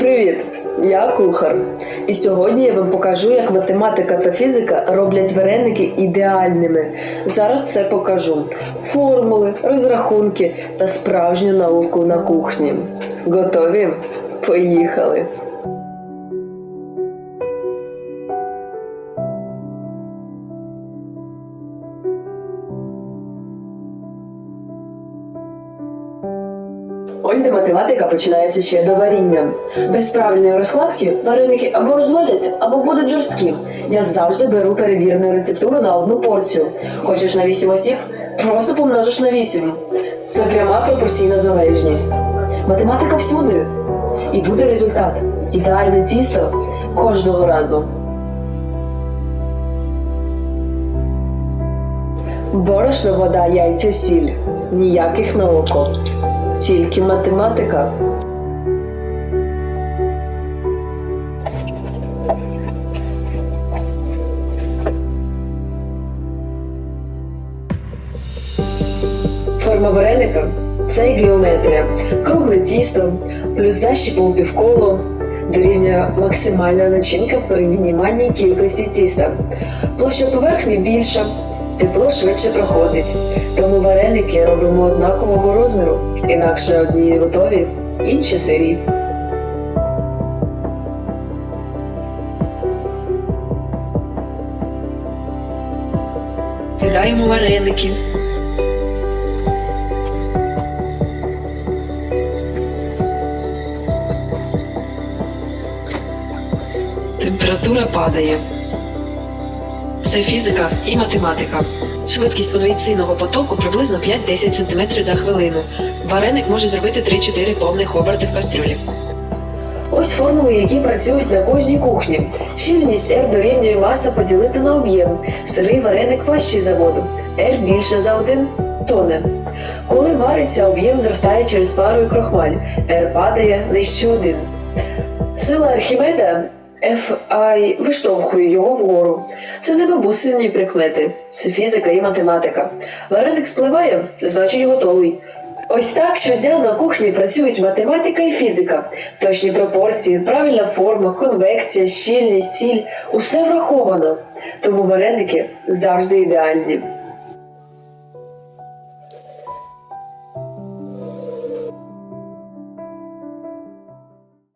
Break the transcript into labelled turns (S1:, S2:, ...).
S1: Привіт! Я кухар. І сьогодні я вам покажу, як математика та фізика роблять вареники ідеальними. Зараз все покажу: формули, розрахунки та справжню науку на кухні. Готові? Поїхали! Ось де математика починається ще до варіння. Без правильної розкладки вареники або розваляться, або будуть жорсткі. Я завжди беру перевірену рецептуру на одну порцію. Хочеш на 8 осіб? Просто помножиш на 8. Це пряма пропорційна залежність. Математика всюди. І буде результат. Ідеальне тісто кожного разу. Борошно, вода, яйця, сіль. Ніяких на. Тільки математика. Форма вареника це геометрія. Кругле тісто, плюс защіпом півколо дорівнює максимальна начинка при мінімальній кількості тіста. Площа поверхні більша, тепло швидше проходить. Тому вареники робимо однакового розміру, інакше одні готові, інші сирі. Кидаємо вареники. Температура падає. Це фізика і математика. Швидкість конвейційного потоку приблизно 5-10 см за хвилину. Вареник може зробити 3-4 повних оберти в кастрюлі. Ось формули, які працюють на кожній кухні. Щільність R дорівнює маса поділити на об'єм. Сирий вареник важчий за воду. R більше за один тоне. Коли вариться, об'єм зростає через пару і крохмаль. R падає нижче один. Сила Архімеда FI виштовхує його вгору. Це не бабусині прикмети, це фізика і математика. Вареник спливає, значить готовий. Ось так щодня на кухні працюють математика і фізика. Точні пропорції, правильна форма, конвекція, щільність, ціль усе враховано. Тому вареники завжди ідеальні.